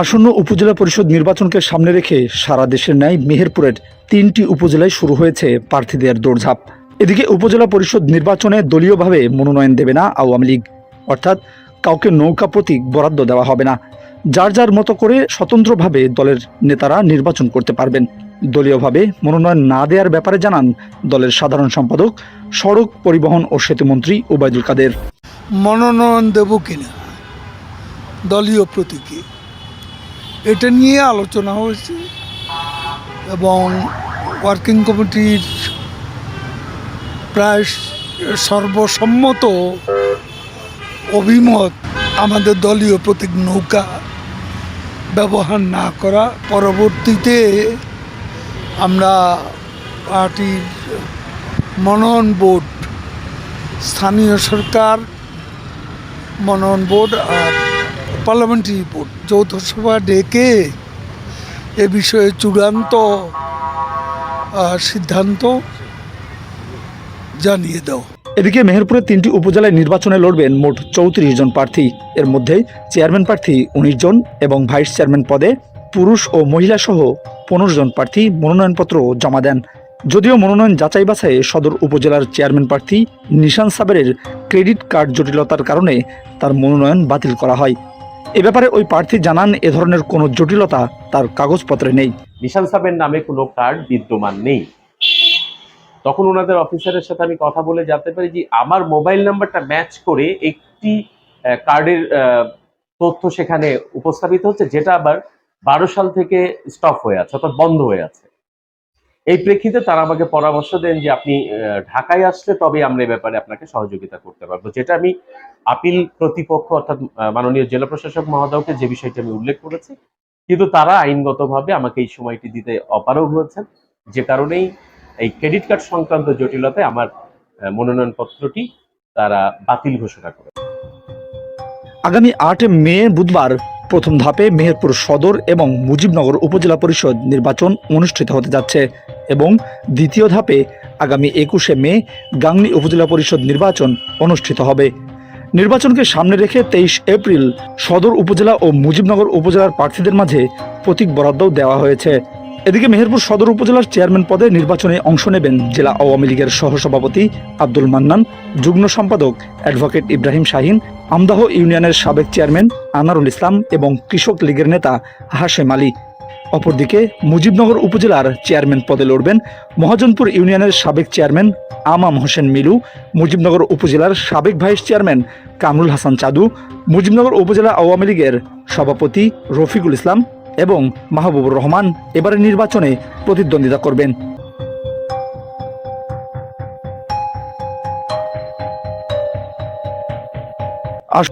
আসন্ন উপজেলা পরিষদ নির্বাচনকে সামনে রেখে সারা দেশের ন্যায় মেহেরপুরের তিনটি উপজেলায় শুরু হয়েছে প্রার্থীদের দৌড়ঝাঁপ। এদিকে উপজেলা পরিষদ নির্বাচনে দলীয়ভাবে মনোনয়ন দেবে না আওয়ামী লীগ। অর্থাৎ কাউকে নৌকা প্রতীক বরাদ্দ দেওয়া হবে না। যার যার মতো করে স্বতন্ত্রভাবে দলের নেতারা নির্বাচন করতে পারবেন। দলীয়ভাবে মনোনয়ন না দেওয়ার ব্যাপারে জানান দলের সাধারণ সম্পাদক, সড়ক পরিবহন ও সেতুমন্ত্রী ওবায়দুল কাদের। মনোনয়ন দেব কিনা? দলীয় প্রতীকে। এটা নিয়ে আলোচনা হয়েছে এবং ওয়ার্কিং কমিটির প্রায় সর্বসম্মত অভিমত আমাদের দলীয় প্রতীক নৌকা ব্যবহার না করা। পরবর্তীতে আমরা পার্টির মনোনয়ন বোর্ড, স্থানীয় সরকার মনোনয়ন বোর্ড আর পার্লামেন্টারি বোর্ড যৌথ সভা ডেকে এ বিষয়ে চূড়ান্ত সিদ্ধান্ত জানিয়ে দাও। এদিকে মেহেরপুরের তিনটি উপজেলায় নির্বাচনে লড়বেন মোট চৌত্রিশ জন প্রার্থী। এর মধ্যে চেয়ারম্যান প্রার্থী উনিশ জন এবং ভাইস চেয়ারম্যান পদে পুরুষ ও মহিলা সহ পনেরো জন প্রার্থী মনোনয়নপত্র জমা দেন। যদিও মনোনয়ন যাচাই বাছাই সদর উপজেলার চেয়ারম্যান প্রার্থী নিশান সাবেরের ক্রেডিট কার্ড জটিলতার কারণে তার মনোনয়ন বাতিল করা হয়। এ ব্যাপারে ওই প্রার্থী জানান এ ধরনের কোনো জটিলতা তার কাগজপত্রে নেই। নিশান সাহেবের নামে কোনো কার্ড বিদ্যমান নেই। তখন ওনাদের অফিসারের সাথে আমি কথা বলে জানতে পারি যে আমার মোবাইল নাম্বারটা ম্যাচ করে একটি কার্ডের তথ্য সেখানে উপস্থাপিত হচ্ছে, যেটা আবার বারো সাল থেকে স্টপ হয়ে আছে, অর্থাৎ বন্ধ হয়ে আছে। এই প্রেক্ষিতে তারা আমাকে পরামর্শ দেন যে আপনি ঢাকায় আসলে তবে আমরা এ ব্যাপারে আপনাকে সহযোগিতা করতে পারব, যেটা আমি আপিল প্রতিপক্ষ অর্থাৎ মাননীয় জেলা প্রশাসক মহোদয়কে যে বিষয়টি আমি উল্লেখ করেছি, কিন্তু তারা আইনগতভাবে আমাকে এই সময়টি দিতে অপারগ হয়েছেন। যে কারণেই এই ক্রেডিট কার্ড সংক্রান্ত জটিলতায় আমার মনোনয়নপত্রটি তারা বাতিল ঘোষণা করে আগামী আট মে বুধবার প্রথম ধাপে মেহেরপুর সদর এবং মুজিবনগর উপজেলা পরিষদ নির্বাচন অনুষ্ঠিত হতে যাচ্ছে এবং দ্বিতীয় ধাপে আগামী একুশে মে গাংনী উপজেলা পরিষদ নির্বাচন অনুষ্ঠিত হবে। নির্বাচনকে সামনে রেখে তেইশ এপ্রিল সদর উপজেলা ও মুজিবনগর উপজেলার প্রার্থীদের মাঝে প্রতীক বরাদ্দও দেওয়া হয়েছে। এদিকে মেহেরপুর সদর উপজেলার চেয়ারম্যান পদে নির্বাচনে অংশ নেবেন জেলা আওয়ামী লীগের সহসভাপতি আব্দুল মান্নান, যুগ্ম সম্পাদক অ্যাডভোকেট ইব্রাহিম শাহিন, আমদাহ ইউনিয়নের সাবেক চেয়ারম্যান আনারুল ইসলাম এবং কৃষক লীগের নেতা হাশেম আলী। অপরদিকে মুজিবনগর উপজেলার চেয়ারম্যান পদে লড়বেন মহাজনপুর ইউনিয়নের সাবেক চেয়ারম্যান আমাম হোসেন মিলু, মুজিবনগর উপজেলার সাবেক ভাইস চেয়ারম্যান কামরুল হাসান চাদু, মুজিবনগর উপজেলা আওয়ামী লীগের সভাপতি রফিকুল ইসলাম এবং মাহবুবুর রহমান এবারের নির্বাচনে প্রতিদ্বন্দ্বিতা করবেন। আস